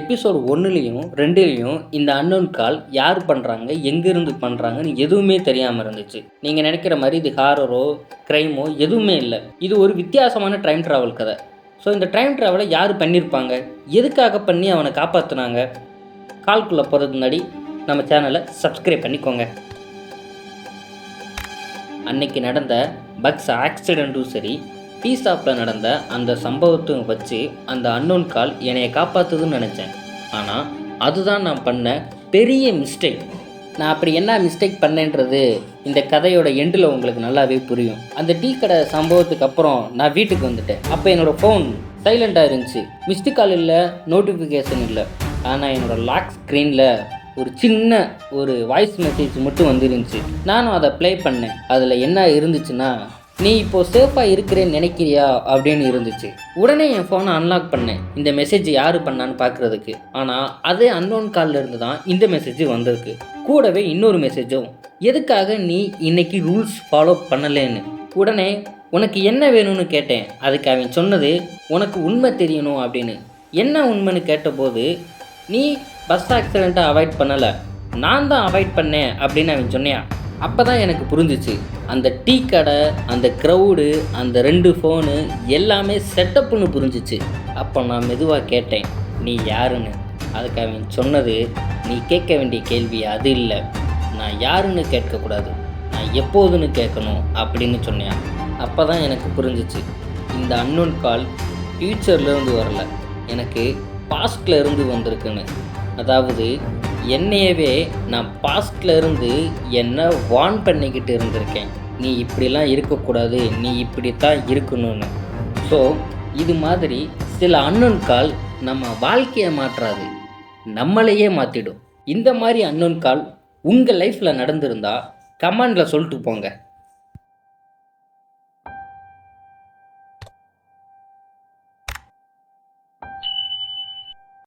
Episode ஒன்றுலேயும் ரெண்டுலேயும் இந்த unknown கால் யார் பண்ணுறாங்க எங்கேருந்து பண்ணுறாங்கன்னு எதுவுமே தெரியாமல் இருந்துச்சு. நீங்கள் நினைக்கிற மாதிரி இது ஹாரரோ க்ரைமோ எதுவுமே இல்லை. இது ஒரு வித்தியாசமான டைம் ட்ராவல் கதை. ஸோ இந்த டைம் ட்ராவலை யார் பண்ணியிருப்பாங்க எதுக்காக பண்ணி அவனை காப்பாற்றுனாங்க கால்குள்ளே போகிறதுக்கு முன்னாடி நம்ம சேனலை சப்ஸ்கிரைப் பண்ணிக்கோங்க. அன்னைக்கு நடந்த பக்ஸ் ஆக்சிடெண்ட்டும் சரி டீ ஷாப்பில் நடந்த அந்த சம்பவத்தையும் வச்சு அந்த அன்னோன் கால் என்னையை காப்பாற்றுதுன்னு நினச்சேன். ஆனால் அதுதான் நான் பண்ண பெரிய மிஸ்டேக் நான் அப்படி என்ன மிஸ்டேக் பண்ணேன்றது இந்த கதையோட எண்டில் உங்களுக்கு நல்லாவே புரியும். அந்த டீ கடை சம்பவத்துக்கு அப்புறம் நான் வீட்டுக்கு வந்துட்டேன். அப்போ என்னோடய ஃபோன் சைலண்ட்டாக இருந்துச்சு. மிஸ்டு கால் இல்லை நோட்டிஃபிகேஷன் இல்லை. ஆனால் என்னோடய லாக் ஸ்க்ரீனில் ஒரு சின்ன ஒரு வாய்ஸ் மெசேஜ் மட்டும் வந்துருந்துச்சு. நானும் அதை ப்ளே பண்ணேன். அதில் என்ன இருந்துச்சுன்னா நீ இப்போ சேஃபாக இருக்கிறேன்னு நினைக்கிறியா? அப்படின்னு இருந்துச்சு. உடனே என் ஃபோனை அன்லாக் பண்ணேன். இந்த மெசேஜ் யார் பண்ணான்னு பார்க்குறதுக்கு ஆனால் அதே அன்னோன் காலில் இருந்து தான் இந்த மெசேஜ் வந்திருக்கு. கூடவே இன்னொரு மெசேஜும் எதுக்காக நீ இன்னைக்கு ரூல்ஸ் ஃபாலோ பண்ணலேன்னு? உடனே உனக்கு என்ன வேணும்னு கேட்டேன். அதுக்கு அவன் சொன்னது உனக்கு உண்மை தெரியணும் அப்படின்னு. என்ன உண்மைன்னு கேட்டபோது நீ பஸ் ஆக்சிடெண்ட்டை அவாய்ட் பண்ணலை. நான் தான் அவாய்ட் பண்ணேன் அப்படின்னு அவன் சொன்னியா? அப்போ தான் எனக்கு புரிஞ்சிச்சு. அந்த டீ கடை அந்த க்ரௌடு அந்த ரெண்டு ஃபோனு எல்லாமே செட்டப்புன்னு புரிஞ்சிச்சு. அப்போ நான் மெதுவாக கேட்டேன் நீ யாருன்னு? அதுக்கு அவன் சொன்னது நீ கேட்க வேண்டிய கேள்வி அது இல்லை. நான் யாருன்னு கேட்கக்கூடாது. நான் எப்போதுன்னு கேட்கணும் அப்படின்னு சொன்னேன். அப்போ தான் எனக்கு புரிஞ்சிச்சு. இந்த அன்னோன் கால் ஃப்யூச்சர்லேருந்து வரல. எனக்கு பாஸ்ட்லேருந்து வந்திருக்குன்னு. அதாவது என்னையவே நான் பாஸ்டில் இருந்து என்னை வார்ன் பண்ணிக்கிட்டு இருந்திருக்கேன். நீ இப்படிலாம் இருக்கக்கூடாது நீ இப்படித்தான் இருக்கணும்னு. ஸோ இது மாதிரி சில அன்னோன் கால் நம்ம வாழ்க்கையை மாற்றாது. நம்மளையே மாற்றிடும் இந்த மாதிரி அன்னோன் கால் உங்கள் லைஃப்பில் நடந்திருந்தா கமெண்டில் சொல்லிட்டு போங்க.